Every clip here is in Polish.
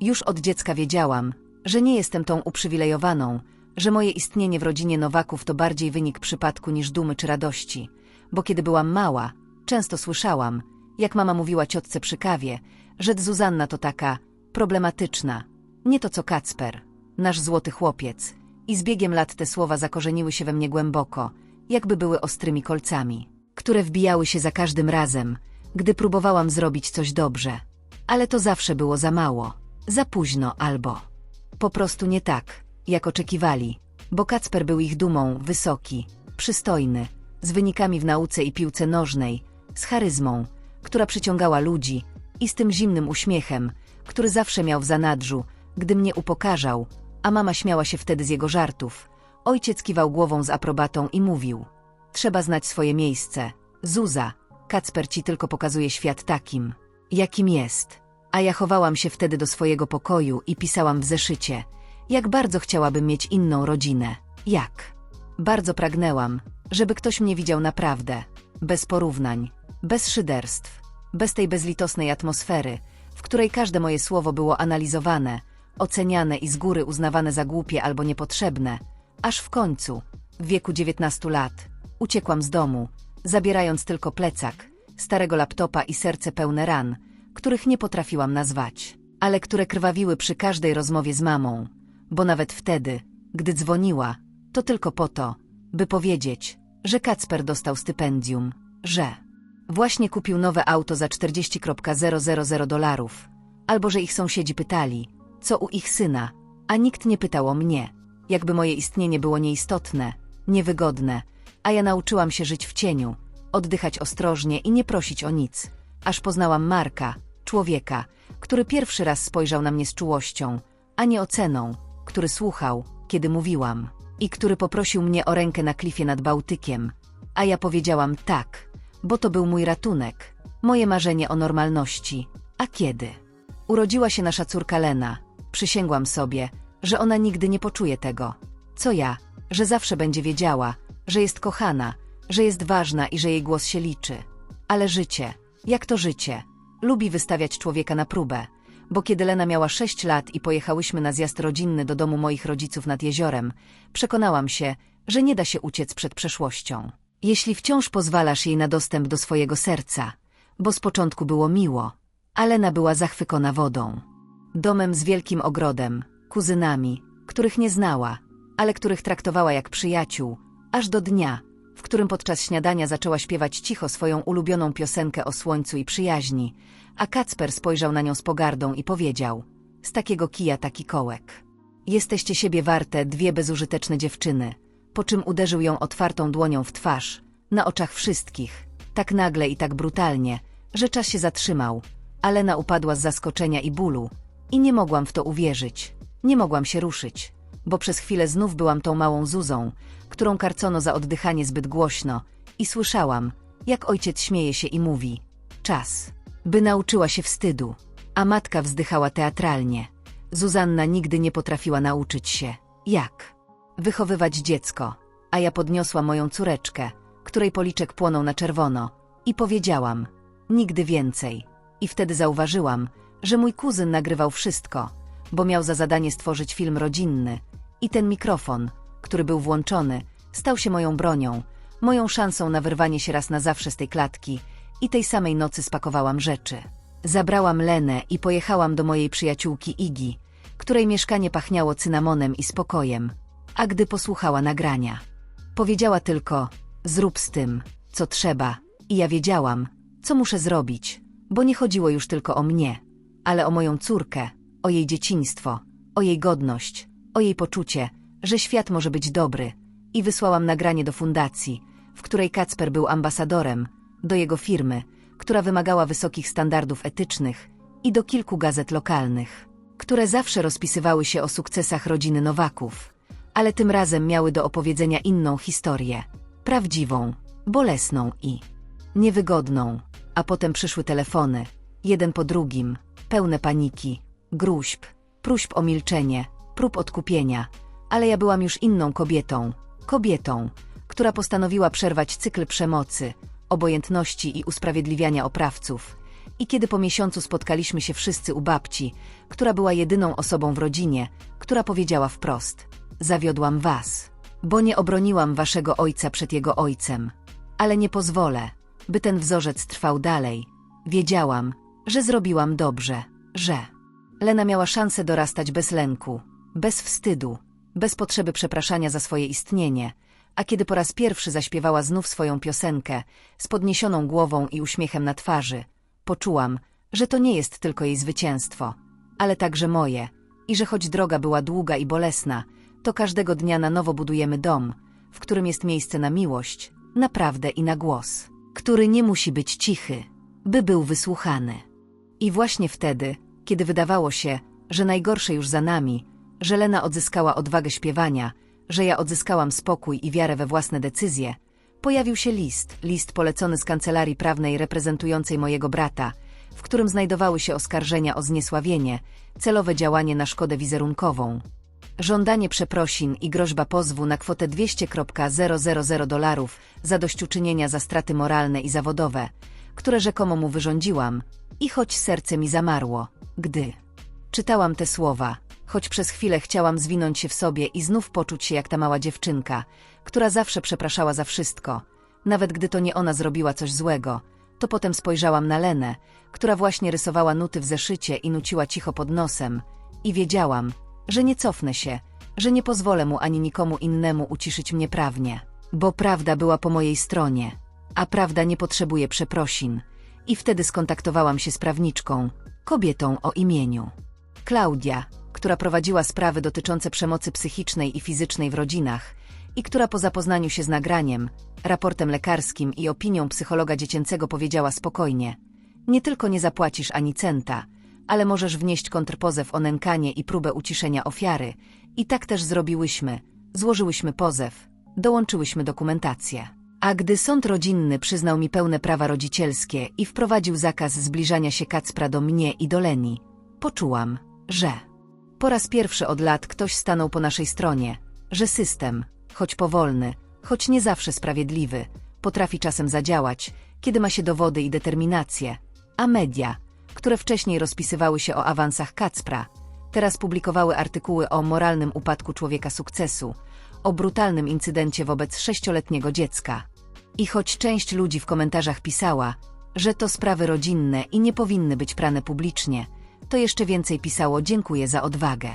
Już od dziecka wiedziałam, że nie jestem tą uprzywilejowaną, że moje istnienie w rodzinie Nowaków to bardziej wynik przypadku niż dumy czy radości, bo kiedy byłam mała, często słyszałam, jak mama mówiła ciotce przy kawie, że Zuzanna to taka problematyczna, nie to co Kacper, nasz złoty chłopiec. I z biegiem lat te słowa zakorzeniły się we mnie głęboko, jakby były ostrymi kolcami, które wbijały się za każdym razem, gdy próbowałam zrobić coś dobrze. Ale to zawsze było za mało, za późno albo po prostu nie tak, jak oczekiwali, bo Kacper był ich dumą, wysoki, przystojny, z wynikami w nauce i piłce nożnej, z charyzmą, która przyciągała ludzi i z tym zimnym uśmiechem, który zawsze miał w zanadrzu, gdy mnie upokarzał, a mama śmiała się wtedy z jego żartów. Ojciec kiwał głową z aprobatą i mówił: Trzeba znać swoje miejsce. Zuza, Kacper ci tylko pokazuje świat takim, jakim jest. A ja chowałam się wtedy do swojego pokoju i pisałam w zeszycie, jak bardzo chciałabym mieć inną rodzinę. Jak? Bardzo pragnęłam, żeby ktoś mnie widział naprawdę, bez porównań, bez szyderstw, bez tej bezlitosnej atmosfery, w której każde moje słowo było analizowane, oceniane i z góry uznawane za głupie albo niepotrzebne, aż w końcu, w wieku 19 lat, uciekłam z domu, zabierając tylko plecak, starego laptopa i serce pełne ran, których nie potrafiłam nazwać, ale które krwawiły przy każdej rozmowie z mamą, bo nawet wtedy, gdy dzwoniła, to tylko po to, by powiedzieć, że Kacper dostał stypendium, że właśnie kupił nowe auto za 40,000 dolarów, albo że ich sąsiedzi pytali, co u ich syna, a nikt nie pytał o mnie, jakby moje istnienie było nieistotne, niewygodne, a ja nauczyłam się żyć w cieniu, oddychać ostrożnie i nie prosić o nic, aż poznałam Marka, człowieka, który pierwszy raz spojrzał na mnie z czułością, a nie oceną, który słuchał, kiedy mówiłam, i który poprosił mnie o rękę na klifie nad Bałtykiem, a ja powiedziałam tak, bo to był mój ratunek, moje marzenie o normalności. A kiedy? Urodziła się nasza córka Lena, przysięgłam sobie, że ona nigdy nie poczuje tego, co ja, że zawsze będzie wiedziała, że jest kochana, że jest ważna i że jej głos się liczy. Ale życie, jak to życie, lubi wystawiać człowieka na próbę, bo kiedy Lena miała sześć lat i pojechałyśmy na zjazd rodzinny do domu moich rodziców nad jeziorem, przekonałam się, że nie da się uciec przed przeszłością. Jeśli wciąż pozwalasz jej na dostęp do swojego serca, bo z początku było miło, a Lena była zachwycona wodą. Domem z wielkim ogrodem, kuzynami, których nie znała, ale których traktowała jak przyjaciół, aż do dnia, w którym podczas śniadania zaczęła śpiewać cicho swoją ulubioną piosenkę o słońcu i przyjaźni, a Kacper spojrzał na nią z pogardą i powiedział: Z takiego kija taki kołek. Jesteście siebie warte, dwie bezużyteczne dziewczyny, po czym uderzył ją otwartą dłonią w twarz, na oczach wszystkich, tak nagle i tak brutalnie, że czas się zatrzymał, ale Lena upadła z zaskoczenia i bólu, i nie mogłam w to uwierzyć. Nie mogłam się ruszyć, bo przez chwilę znów byłam tą małą Zuzą, którą karcono za oddychanie zbyt głośno i słyszałam, jak ojciec śmieje się i mówi czas, by nauczyła się wstydu, a matka wzdychała teatralnie. Zuzanna nigdy nie potrafiła nauczyć się, jak wychowywać dziecko, a ja podniosła moją córeczkę, której policzek płonął na czerwono i powiedziałam, nigdy więcej. I wtedy zauważyłam, że mój kuzyn nagrywał wszystko, bo miał za zadanie stworzyć film rodzinny i ten mikrofon, który był włączony, stał się moją bronią, moją szansą na wyrwanie się raz na zawsze z tej klatki i tej samej nocy spakowałam rzeczy. Zabrałam Lenę i pojechałam do mojej przyjaciółki Igi, której mieszkanie pachniało cynamonem i spokojem, a gdy posłuchała nagrania, powiedziała tylko, zrób z tym, co trzeba, i ja wiedziałam, co muszę zrobić, bo nie chodziło już tylko o mnie, ale o moją córkę, o jej dzieciństwo, o jej godność, o jej poczucie, że świat może być dobry i wysłałam nagranie do fundacji, w której Kacper był ambasadorem, do jego firmy, która wymagała wysokich standardów etycznych i do kilku gazet lokalnych, które zawsze rozpisywały się o sukcesach rodziny Nowaków, ale tym razem miały do opowiedzenia inną historię, prawdziwą, bolesną i niewygodną, a potem przyszły telefony, jeden po drugim, pełne paniki, gruźb, próśb o milczenie, prób odkupienia, ale ja byłam już inną kobietą, kobietą, która postanowiła przerwać cykl przemocy, obojętności i usprawiedliwiania oprawców I kiedy po miesiącu spotkaliśmy się wszyscy u babci, która była jedyną osobą w rodzinie, która powiedziała wprost: Zawiodłam was, bo nie obroniłam waszego ojca przed jego ojcem. Ale nie pozwolę, by ten wzorzec trwał dalej. Wiedziałam, że zrobiłam dobrze, że. Lena miała szansę dorastać bez lęku, bez wstydu, bez potrzeby przepraszania za swoje istnienie, a kiedy po raz pierwszy zaśpiewała znów swoją piosenkę, z podniesioną głową i uśmiechem na twarzy, poczułam, że to nie jest tylko jej zwycięstwo, ale także moje i że choć droga była długa i bolesna, to każdego dnia na nowo budujemy dom, w którym jest miejsce na miłość, na prawdę i na głos, który nie musi być cichy, by był wysłuchany. I właśnie wtedy, kiedy wydawało się, że najgorsze już za nami, że Lena odzyskała odwagę śpiewania, że ja odzyskałam spokój i wiarę we własne decyzje, pojawił się list, list polecony z kancelarii prawnej reprezentującej mojego brata, w którym znajdowały się oskarżenia o zniesławienie, celowe działanie na szkodę wizerunkową, żądanie przeprosin i groźba pozwu na kwotę 200,000 dolarów zadośćuczynienia za straty moralne i zawodowe, które rzekomo mu wyrządziłam, i choć serce mi zamarło, gdy czytałam te słowa, choć przez chwilę chciałam zwinąć się w sobie i znów poczuć się jak ta mała dziewczynka, która zawsze przepraszała za wszystko, nawet gdy to nie ona zrobiła coś złego, to potem spojrzałam na Lenę, która właśnie rysowała nuty w zeszycie i nuciła cicho pod nosem, i wiedziałam, że nie cofnę się, że nie pozwolę mu ani nikomu innemu uciszyć mnie prawnie, bo prawda była po mojej stronie, a prawda nie potrzebuje przeprosin. I wtedy skontaktowałam się z prawniczką, kobietą o imieniu. Klaudia, która prowadziła sprawy dotyczące przemocy psychicznej i fizycznej w rodzinach i która po zapoznaniu się z nagraniem, raportem lekarskim i opinią psychologa dziecięcego powiedziała spokojnie: Nie tylko nie zapłacisz ani centa, ale możesz wnieść kontrpozew o nękanie i próbę uciszenia ofiary. I tak też zrobiłyśmy. Złożyłyśmy pozew, dołączyłyśmy dokumentację. A gdy sąd rodzinny przyznał mi pełne prawa rodzicielskie i wprowadził zakaz zbliżania się Kacpra do mnie i do Leni, poczułam, że po raz pierwszy od lat ktoś stanął po naszej stronie, że system, choć powolny, choć nie zawsze sprawiedliwy, potrafi czasem zadziałać, kiedy ma się dowody i determinację, a media, które wcześniej rozpisywały się o awansach Kacpra, teraz publikowały artykuły o moralnym upadku człowieka sukcesu, o brutalnym incydencie wobec sześcioletniego dziecka. I choć część ludzi w komentarzach pisała, że to sprawy rodzinne i nie powinny być prane publicznie, to jeszcze więcej pisało dziękuję za odwagę.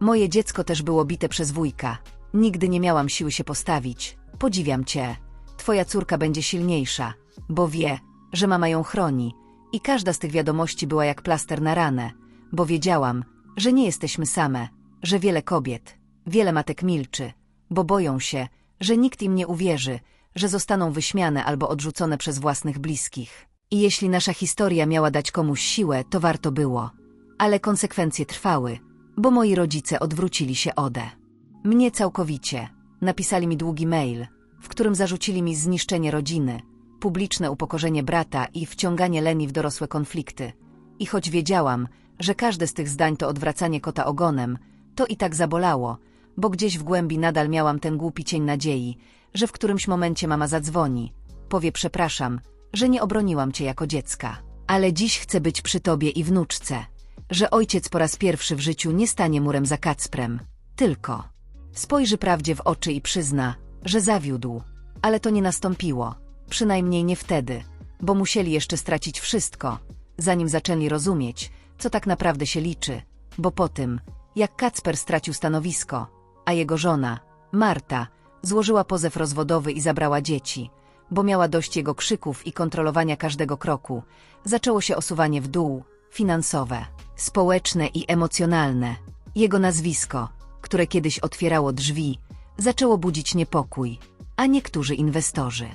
Moje dziecko też było bite przez wujka. Nigdy nie miałam siły się postawić. Podziwiam cię. Twoja córka będzie silniejsza, bo wie, że mama ją chroni. I każda z tych wiadomości była jak plaster na ranę, bo wiedziałam, że nie jesteśmy same, że wiele kobiet, wiele matek milczy, bo boją się, że nikt im nie uwierzy, że zostaną wyśmiane albo odrzucone przez własnych bliskich. I jeśli nasza historia miała dać komuś siłę, to warto było. Ale konsekwencje trwały, bo moi rodzice odwrócili się ode mnie całkowicie. Napisali mi długi mail, w którym zarzucili mi zniszczenie rodziny, publiczne upokorzenie brata i wciąganie Leni w dorosłe konflikty. I choć wiedziałam, że każde z tych zdań to odwracanie kota ogonem, to i tak zabolało, bo gdzieś w głębi nadal miałam ten głupi cień nadziei, że w którymś momencie mama zadzwoni, powie przepraszam, że nie obroniłam cię jako dziecka, ale dziś chcę być przy tobie i wnuczce, że ojciec po raz pierwszy w życiu nie stanie murem za Kacprem, tylko spojrzy prawdzie w oczy i przyzna, że zawiódł, ale to nie nastąpiło, przynajmniej nie wtedy, bo musieli jeszcze stracić wszystko, zanim zaczęli rozumieć, co tak naprawdę się liczy, bo po tym, jak Kacper stracił stanowisko, a jego żona, Marta, złożyła pozew rozwodowy i zabrała dzieci, bo miała dość jego krzyków i kontrolowania każdego kroku, zaczęło się osuwanie w dół, finansowe, społeczne i emocjonalne. Jego nazwisko, które kiedyś otwierało drzwi, zaczęło budzić niepokój, a niektórzy inwestorzy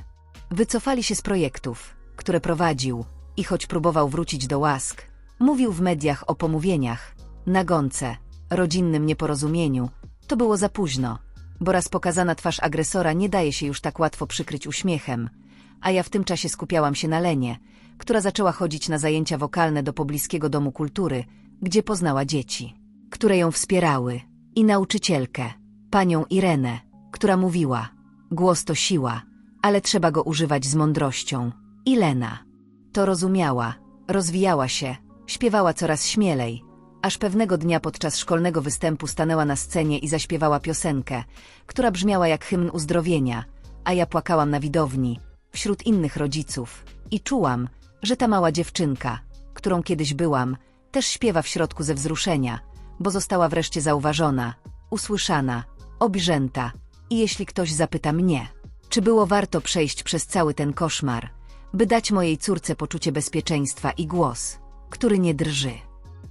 wycofali się z projektów, które prowadził i choć próbował wrócić do łask, mówił w mediach o pomówieniach, nagonce, rodzinnym nieporozumieniu, to było za późno, bo raz pokazana twarz agresora nie daje się już tak łatwo przykryć uśmiechem, a ja w tym czasie skupiałam się na Lenie, która zaczęła chodzić na zajęcia wokalne do pobliskiego domu kultury, gdzie poznała dzieci, które ją wspierały, i nauczycielkę, panią Irenę, która mówiła, głos to siła, ale trzeba go używać z mądrością. I Lena to rozumiała Rozwijała się, śpiewała coraz śmielej, aż pewnego dnia podczas szkolnego występu stanęła na scenie i zaśpiewała piosenkę, która brzmiała jak hymn uzdrowienia, a ja płakałam na widowni, wśród innych rodziców i czułam, że ta mała dziewczynka, którą kiedyś byłam, też śpiewa w środku ze wzruszenia, bo została wreszcie zauważona, usłyszana, obrzęta i jeśli ktoś zapyta mnie, czy było warto przejść przez cały ten koszmar, by dać mojej córce poczucie bezpieczeństwa i głos, który nie drży.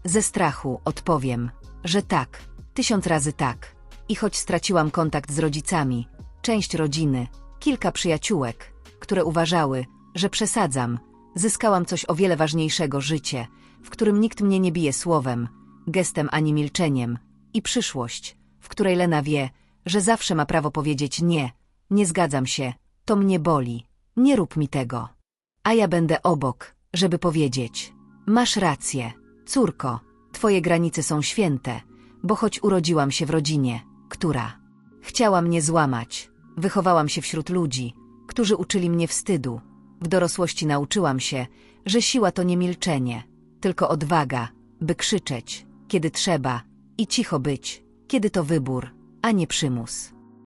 Ze strachu odpowiem, że tak, tysiąc razy tak. I choć straciłam kontakt z rodzicami, część rodziny, kilka przyjaciółek, które uważały, że przesadzam, zyskałam coś o wiele ważniejszego życie, w którym nikt mnie nie bije słowem, gestem ani milczeniem, i przyszłość, w której Lena wie, że zawsze ma prawo powiedzieć nie, nie zgadzam się, to mnie boli, nie rób mi tego. A ja będę obok, żeby powiedzieć: Masz rację, córko, twoje granice są święte, bo choć urodziłam się w rodzinie, która chciała mnie złamać, wychowałam się wśród ludzi, którzy uczyli mnie wstydu. W dorosłości nauczyłam się, że siła to nie milczenie, tylko odwaga, by krzyczeć, kiedy trzeba, i cicho być, kiedy to wybór, a nie przymus.